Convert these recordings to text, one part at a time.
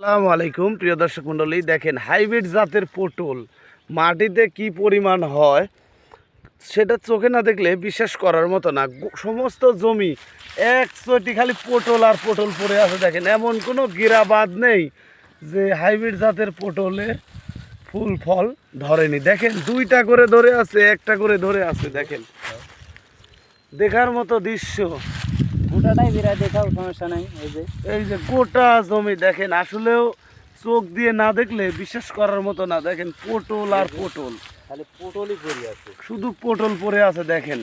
আসসালামু আলাইকুম, প্রিয় দর্শক মণ্ডলী, দেখেন হাইব্রিড জাতের পটল মাটিতে কি পরিমাণ হয় সেটা চোখে না দেখলে বিশ্বাস করার মতো না। সমস্ত জমি এক চটি খালি পটল আর পটল পড়ে আছে, দেখেন। এমন কোনো গিরাবাদ নেই যে হাইব্রিড জাতের পটলে ফুল ফল ধরেনি। দেখেন, দুইটা করে ধরে আছে, একটা করে ধরে আছে, দেখেন। দেখার মতো দৃশ্য। গোটাটাই বিরাট দেখাও সমস্যা নাই এই যে। এই যে গোটা জমি দেখেন আসলেও চোখ দিয়ে না দেখলে বিশ্বাস করার মতো না। দেখেন পটল আর পটল। খালি পটলই পড়ে আছে। শুধু পটল পড়ে আছে দেখেন।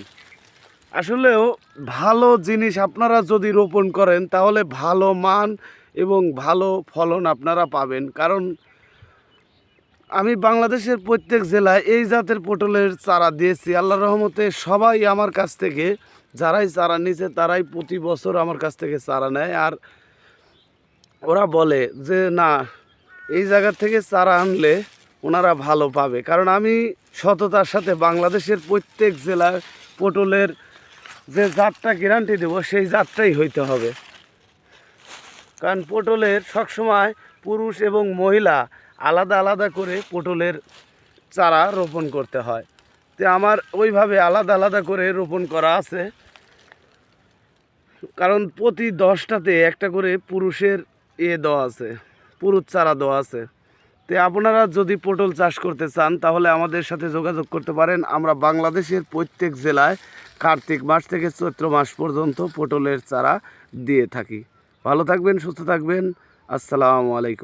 আসলেও ভালো জিনিস আপনারা যদি রোপণ করেন তাহলে ভালো মান এবং ভালো ফলন আপনারা পাবেন। কারণ আমি বাংলাদেশের প্রত্যেক জেলায় এই জাতের পটলের চারা দিয়েছি। আল্লাহ রহমতে সবাই আমার কাছ থেকে, যারাই চারা নিছে তারাই প্রতি বছর আমার কাছ থেকে চারা নেয়। আর ওরা বলে যে, না, এই জায়গা থেকে চারা আনলে ওনারা ভালো পাবে। কারণ আমি সততার সাথে বাংলাদেশের প্রত্যেক জেলার পটলের যে জাতটা গ্যারান্টি দেবো, সেই জাতটাই হইতে হবে। কারণ পটলের সবসময় পুরুষ এবং মহিলা আলাদা আলাদা করে পটলের চারা রোপণ করতে হয়। তো আমার ওইভাবে আলাদা আলাদা করে রোপণ করা আছে। কারণ প্রতি দশটাতে একটা করে পুরুষের এ দেওয়া আছে, পুরুষ চারা দেওয়া আছে। তো আপনারা যদি পটল চাষ করতে চান, তাহলে আমাদের সাথে যোগাযোগ করতে পারেন। আমরা বাংলাদেশের প্রত্যেক জেলায় কার্তিক মাস থেকে চৈত্র মাস পর্যন্ত পটলের চারা দিয়ে থাকি। ভালো থাকবেন, সুস্থ থাকবেন। আসসালামু আলাইকুম।